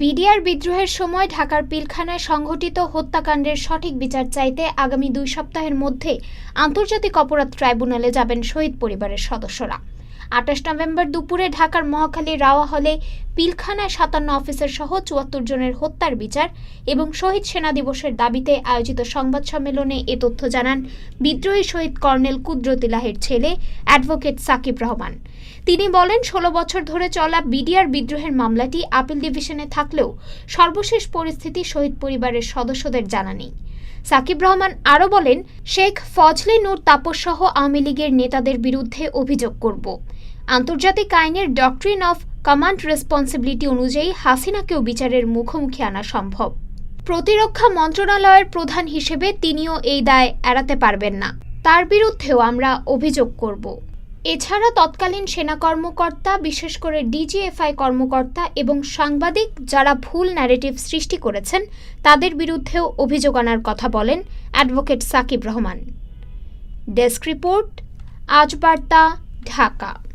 BDR বিদ্রোহের সময় ঢাকার পিলখানায় সংঘটিত হত্যাকাণ্ডের সঠিক বিচার চাইতে আগামী দুই সপ্তাহের মধ্যে আন্তর্জাতিক অপরাধ ট্রাইব্যুনালে যাবেন শহীদ পরিবারের সদস্যরা। আঠাশ নভেম্বর দুপুরে ঢাকার মহাখালী রাওয়া হলে পিলখানায় সাতান্ন অফিসার সহ চুয়াত্তর জনের হত্যার বিচার এবং শহীদ সেনা দিবসের দাবিতে আয়োজিত সংবাদ সম্মেলনে এ তথ্য জানান বিদ্রোহী শহীদ কর্নেল কুদরতিলাহের ছেলে অ্যাডভোকেট সাকিব রহমান। তিনি বলেন, ষোলো বছর ধরে চলা বিডিআর বিদ্রোহের মামলাটি আপিল ডিভিশনে থাকলেও সর্বশেষ পরিস্থিতি শহীদ পরিবারের সদস্যদের জানা নেই। সাকিব রহমান আরও বলেন, শেখ ফজলে নূর তাপস সহ আওয়ামী লীগের নেতাদের বিরুদ্ধে অভিযোগ করব। আন্তর্জাতিক আইনের ডক্ট্রিন অফ কমান্ড রেসপন্সিবিলিটি অনুযায়ী হাসিনাকেও বিচারের মুখোমুখি আনা সম্ভব। প্রতিরক্ষা মন্ত্রণালয়ের প্রধান হিসেবে তিনিও এই দায় এড়াতে পারবেন না। তার বিরুদ্ধেও আমরা অভিযোগ করব। এছাড়া তৎকালীন সেনা কর্মকর্তা, বিশেষ করে ডিজিএফআই কর্মকর্তা এবং সাংবাদিক যারা ভুল ন্যারেটিভ সৃষ্টি করেছেন, তাদের বিরুদ্ধেও অভিযোগ আনার কথা বলেন advocate Sakib Rahman. Desk report, আজ বার্তা, ঢাকা।